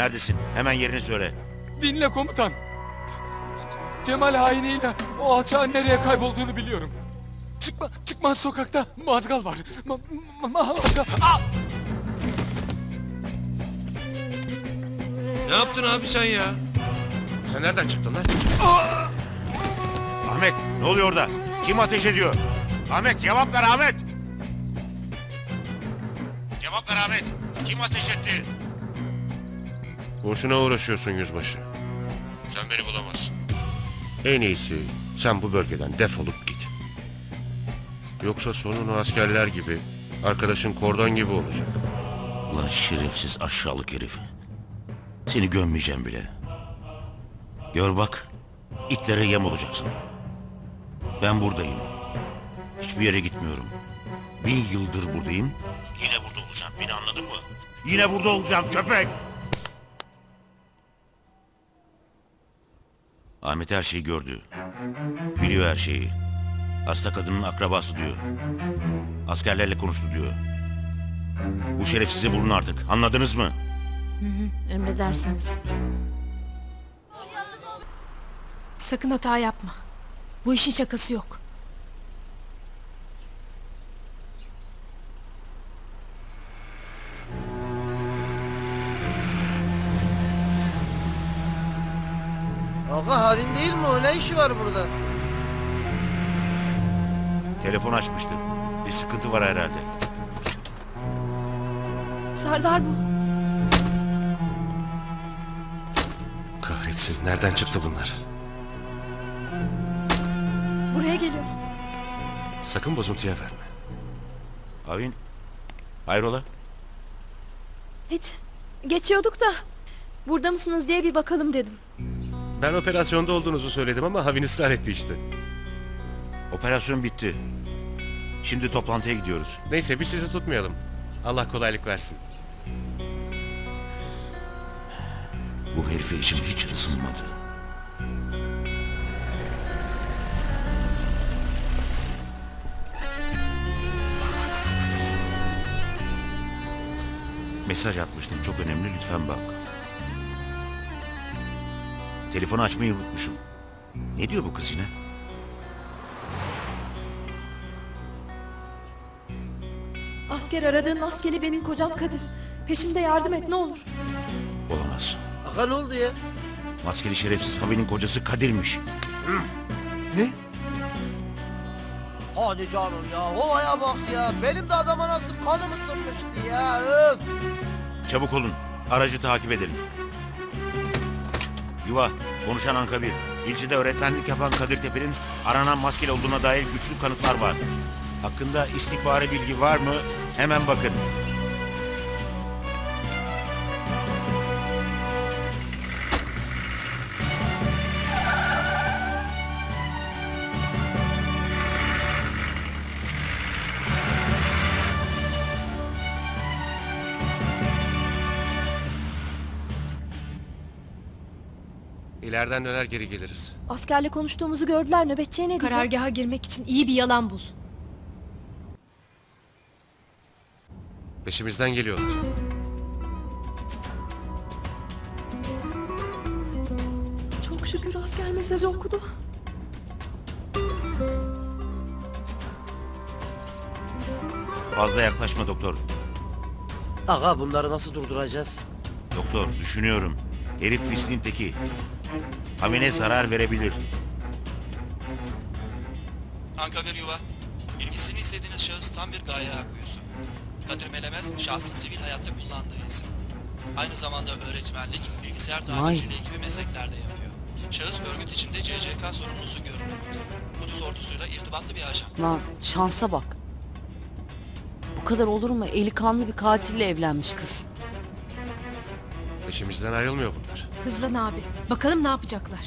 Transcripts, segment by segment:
Neredesin? Hemen yerini söyle. Dinle komutan. Cemal hainiyle o alçağın nereye kaybolduğunu biliyorum. Çıkma, çıkmaz sokakta mazgal var. Ma, ma, mazgal. Aa! Ne yaptın abi sen ya? Sen nereden çıktın lan? Ahmet ne oluyor orada? Kim ateş ediyor? Ahmet cevap ver Ahmet. Cevap ver Ahmet. Kim ateş etti? Boşuna uğraşıyorsun yüzbaşı. Sen beni bulamazsın. En iyisi sen bu bölgeden defolup git. Yoksa sonun o askerler gibi, arkadaşın kordon gibi olacak. Ulan şerefsiz aşağılık herif. Seni gömmeyeceğim bile. Gör bak, itlere yem olacaksın. Ben buradayım. Hiçbir yere gitmiyorum. Bin yıldır buradayım. Yine burada olacağım. Beni anladın mı? Yine burada olacağım köpek. Ahmet her şeyi gördü. Biliyor her şeyi. Hasta kadının akrabası diyor. Askerlerle konuştu diyor. Bu şerefsizi bulun artık. Anladınız mı? Emredersiniz. Sakın hata yapma. Bu işin şakası yok. Aga halin değil mi o? Ne işi var burada? Telefon açmıştı. Bir sıkıntı var herhalde. Serdar bu. Kahretsin nereden çıktı bunlar? Buraya geliyor. Sakın bozuntuya verme. Avin, hayrola? Hiç. Geçiyorduk da. Burada mısınız diye bir bakalım dedim. Ben operasyonda olduğunuzu söyledim ama Havin ısrar etti işte. Operasyon bitti. Şimdi toplantıya gidiyoruz. Neyse biz sizi tutmayalım. Allah kolaylık versin. Bu herife içim hiç ısınmadı. Mesaj atmıştım çok önemli lütfen bak. Telefonu açmayı unutmuşum. Ne diyor bu kız yine? Asker aradığın maskeli benim kocam Kadir. Peşimde yardım et ne olur. Olamaz. Aga ne oldu ya? Maskeli şerefsiz Havi'nin kocası Kadir'miş. Hadi canım ya olaya bak ya. Benim de adama nasıl kanım ısınmıştı ya. Öf. Çabuk olun. Aracı takip edelim. Yuva, konuşan Anka 1. İlçede öğretmenlik yapan Kadir Tepe'nin aranan maskeli olduğuna dair güçlü kanıtlar var. Hakkında istihbari bilgi var mı? Hemen bakın. İleriden döner geri geliriz. Askerle konuştuğumuzu gördüler nöbetçiye ne diyecek? Karargaha girmek için iyi bir yalan bul. Peşimizden geliyorlar. Çok şükür asker mesajı okudu. Fazla yaklaşma doktor. Aga bunları nasıl durduracağız? Doktor, düşünüyorum. Herif pisliğin teki. Havine zarar verebilir. Anka bir yuva. İlgisini istediğiniz şahıs tam bir gaye akuyusu. Kadir Melemez, şahsın sivil hayatta kullandığı isim. Aynı zamanda öğretmenlik, bilgisayar tamirciliği gibi mesleklerde yapıyor. Şahıs örgüt içinde CCK sorumlusu görünümünde. Kudüs ordusuyla irtibatlı bir ajan. Lan şansa bak. Bu kadar olur mu? Eli kanlı bir katille evlenmiş kız. Peşimizden ayrılmıyor bunlar. Hızlan abi. Bakalım ne yapacaklar.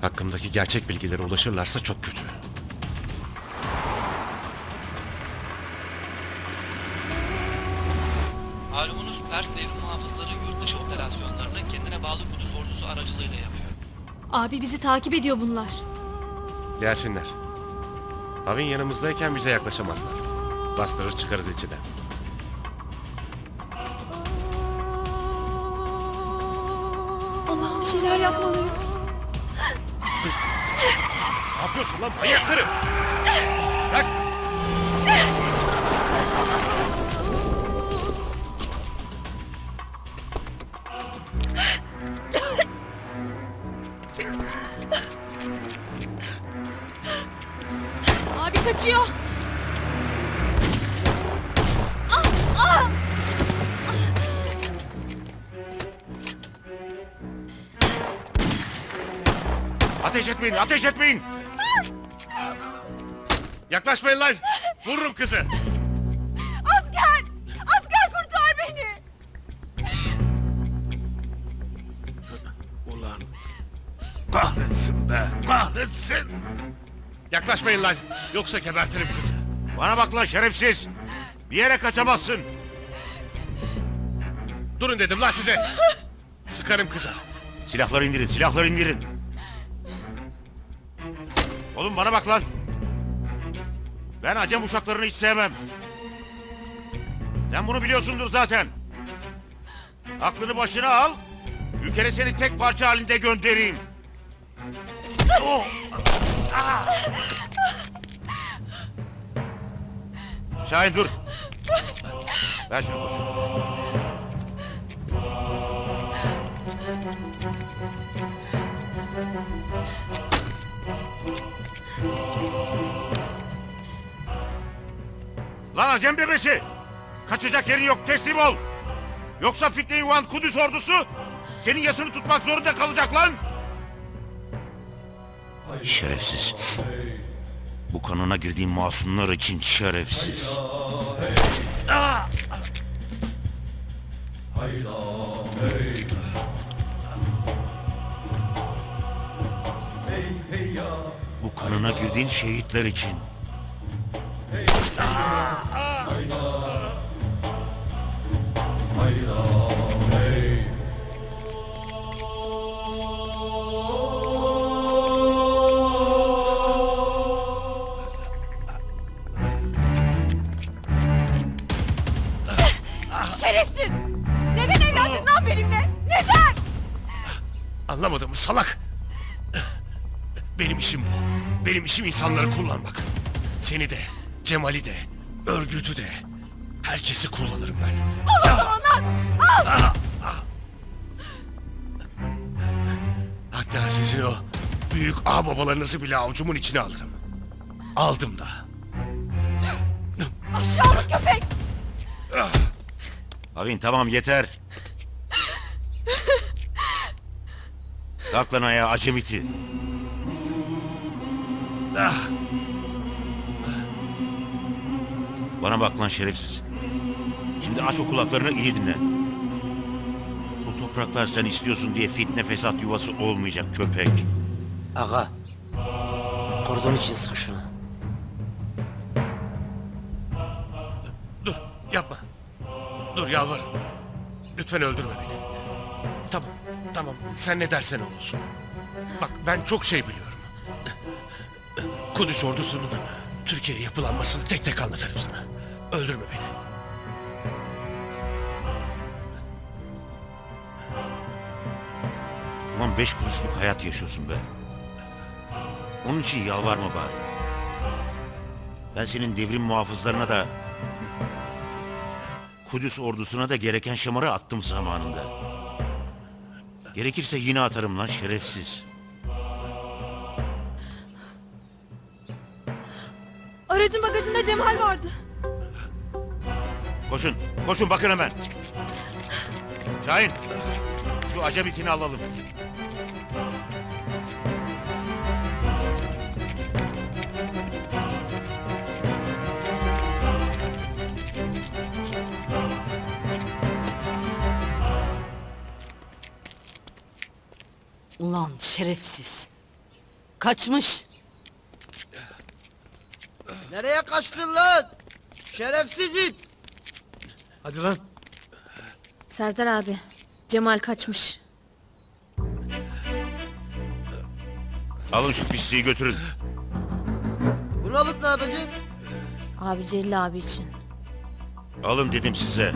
Hakkımdaki gerçek bilgilere ulaşırlarsa çok kötü. Malumunuz Pers devrim muhafızları yurt dışı operasyonlarını kendine bağlı Kudüs ordusu aracılığıyla yapıyor. Abi bizi takip ediyor bunlar. Gelsinler. Havin yanımızdayken bize yaklaşamazlar. Bastırır çıkarız içiden. Allah'ım bir şeyler yapmalıyım. Ne yapıyorsun lan manyak karı? Bırak. Abi kaçıyor. Ateş etmeyin, ateş etmeyin. Yaklaşmayın lan. Vururum kızı. Asker! Asker kurtar beni! Ulan kahretsin be, kahretsin. Yaklaşmayın lan, yoksa gebertirim kızı. Bana bak lan şerefsiz. Bir yere kaçamazsın. Durun dedim lan size. Sıkarım kıza. Silahları indirin, silahları indirin. Oğlum bana bak lan. Ben acem uşaklarını hiç sevmem. Sen bunu biliyorsundur zaten. Aklını başına al. Ülkene seni tek parça halinde göndereyim. Oh! Ah! Şahin dur. Ver şunu koçum. Lan Acem bebesi! Kaçacak yerin yok teslim ol! Yoksa fitne yuvan Kudüs ordusu senin yasını tutmak zorunda kalacak lan! Şerefsiz. Bu kanına girdiğim masumlar için şerefsiz. Bu kanına girdiğin şehitler için. Şerefsiz! Neden evlendin lan benimle? Neden? Anlamadın mı salak? Benim işim bu. Benim işim insanları kullanmak. Seni de, Cemal'i de, örgütü de. Herkesi kullanırım ben. Hatta sizin o büyük ağababalarınızı bile avucumun içine alırım. Aldım da. Aşağılık köpek! Avin tamam yeter. Kalk lan ayağa acemiti. Ah, Bana bak lan şerefsiz. Şimdi aç o kulaklarını iyi dinle. Bu topraklar sen istiyorsun diye fitne fesat yuvası olmayacak köpek. Aga. Kordon için sık şunu. dur yapma. Dur yalvarırım. Lütfen öldürme beni. Tamam, tamam. Sen ne dersen o olsun. Bak ben çok şey biliyorum. Kudüs ordusunun Türkiye'ye yapılanmasını tek tek anlatırım sana. Öldürme beni. Ulan beş kuruşluk hayat yaşıyorsun be. Onun için yalvarma bari. Ben senin devrim muhafızlarına da... Kudüs ordusuna da gereken şamarı attım zamanında. Gerekirse yine atarım lan şerefsiz. Aracın bagajında Cemal vardı. Koşun, koşun bakın hemen. Şahin, şu acebitini alalım. Ulan şerefsiz. Kaçmış. Nereye kaçtın lan? Şerefsiz it. Hadi lan. Serdar abi. Cemal kaçmış. Alın şu pisliği götürün. Bunu alıp ne yapacağız? Abi Celil abi için. Alın dedim size.